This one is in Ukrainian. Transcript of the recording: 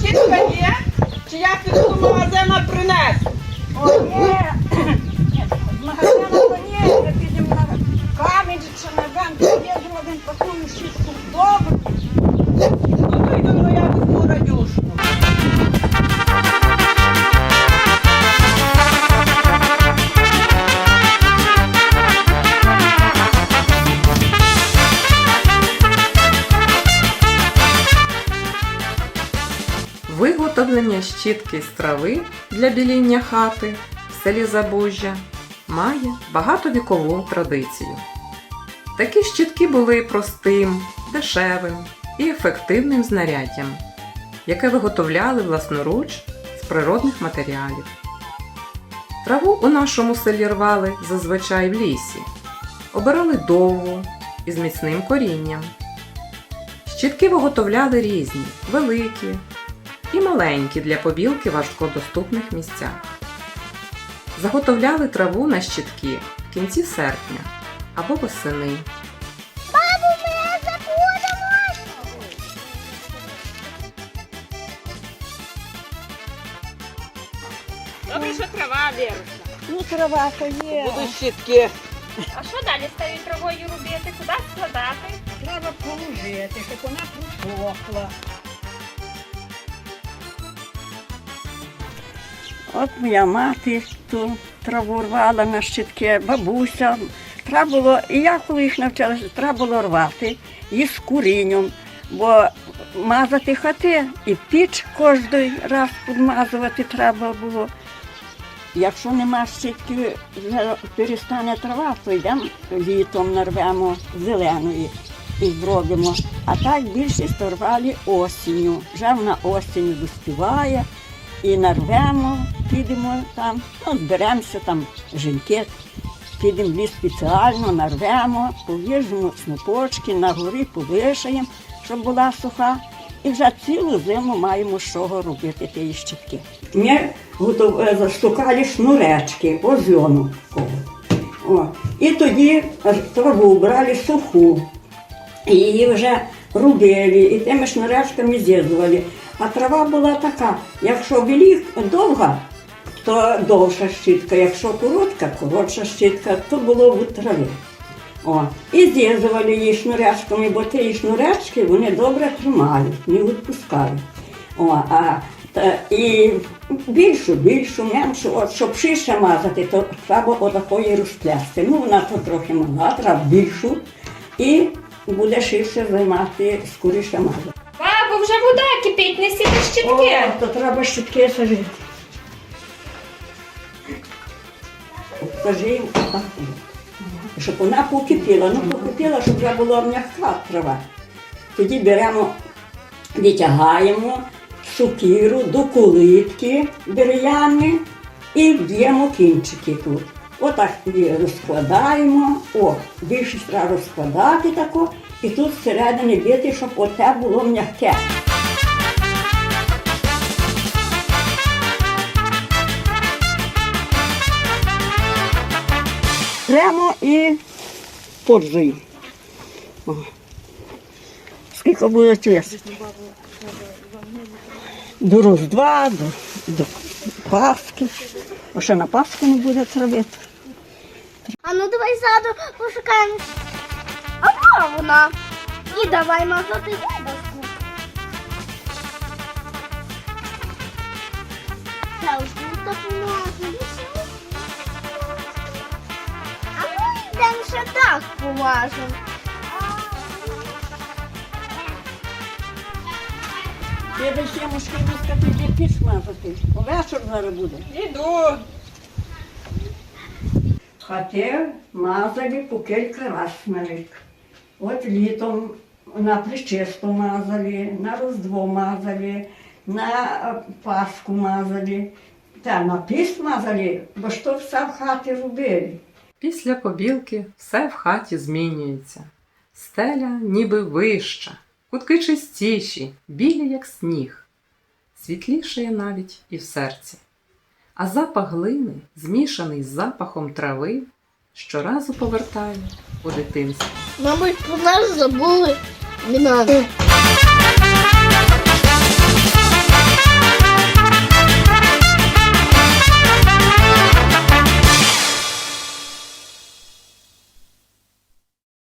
щітка є? Чи я піду до магазина принесу? О, ні. З магазина то ми підемо на камінь чи на ганку, є один пакунок щітку добру. Виготовлення щітки з трави для біління хати в селі Забужжя має багатовікову традицію. Такі щітки були простим, дешевим і ефективним знаряддям, яке виготовляли власноруч з природних матеріалів. Траву у нашому селі рвали зазвичай в лісі, обирали довгу і з міцним корінням. Щітки виготовляли різні, великі, і маленькі для побілки важкодоступних місцях. Заготовляли траву на щітки в кінці серпня або восени. Добре, що трава віруся. Ну, трава то є. Будуть щітки. А що далі з тою травою робити? Куди складати? Треба положити, щоб вона просохла. От моя мати ту траву рвала на щитки, бабуся. Треба було, і я коли їх навчилася, треба було рвати її з курінням, бо мазати хати і піч кожен раз підмазувати треба було. Якщо нема щітки, перестане трава, то йдемо літом нарвемо зеленої і зробимо. А так більшість рвали осінню. Вже вона осінню доспіває і нарвемо, підемо там, ну, зберемося там жінки, підемо в ліс спеціально, нарвемо, пов'яжемо снопочки, на горі повишаємо, щоб була суха. І вже цілу зиму маємо з чого робити ті щітки. Ми е, шнуречки, озйону. О. І тоді траву брали суху, і її вже рубили, і тими шнуречками з'єднували. А трава була така, якщо велик, довга, то довша щітка, якщо коротка, коротша щітка, то було в траві. О, і з'єднували її шнурячками, бо ті шнурячки вони добре тримають, не відпускають. О, а, та, і більшу, більшу, меншу, от, щоб ширше мазати, то треба отакої розплясти. Ну, вона то трохи мала, треба більшу, і буде ширше займати, скоріше мазати. Бабу, вже вода кипить, несіть щітки. О, то треба щітки сажити. Сажи отак. Щоб вона покипіла. Ну, покипіла, щоб вже була м'яка трава. Тоді беремо, витягаємо сукіру до кулитки дерев'яні і вдіємо кінчики тут. Отак її розкладаємо. О, більшість треба розкладати тако, і тут всередині бити, щоб оте було м'яке. Прямо і поджуємо. Скільки буде часу? До Різдва, до, до Пасхи. А ще на Пасху не буде травити. А ну давай ззаду пошукаємо. А де вона? І давай мазати дедовську. Та ось тут допоможемо. А ще так. Я десь ще мушківська тоді піч мазати. Увечір зараз буде. Іду. Хати мазали по кілька раз на рік. От літом на причисту мазали, на Різдво мазали, на е, Пасху мазали, та на піст мазали, бо що все в хаті робили. Після побілки все в хаті змінюється. Стеля ніби вища, кутки чистіші, білі, як сніг, світлішає навіть і в серці. А запах глини, змішаний з запахом трави, щоразу повертає у дитинство. Мабуть, про нас забули. Не надо.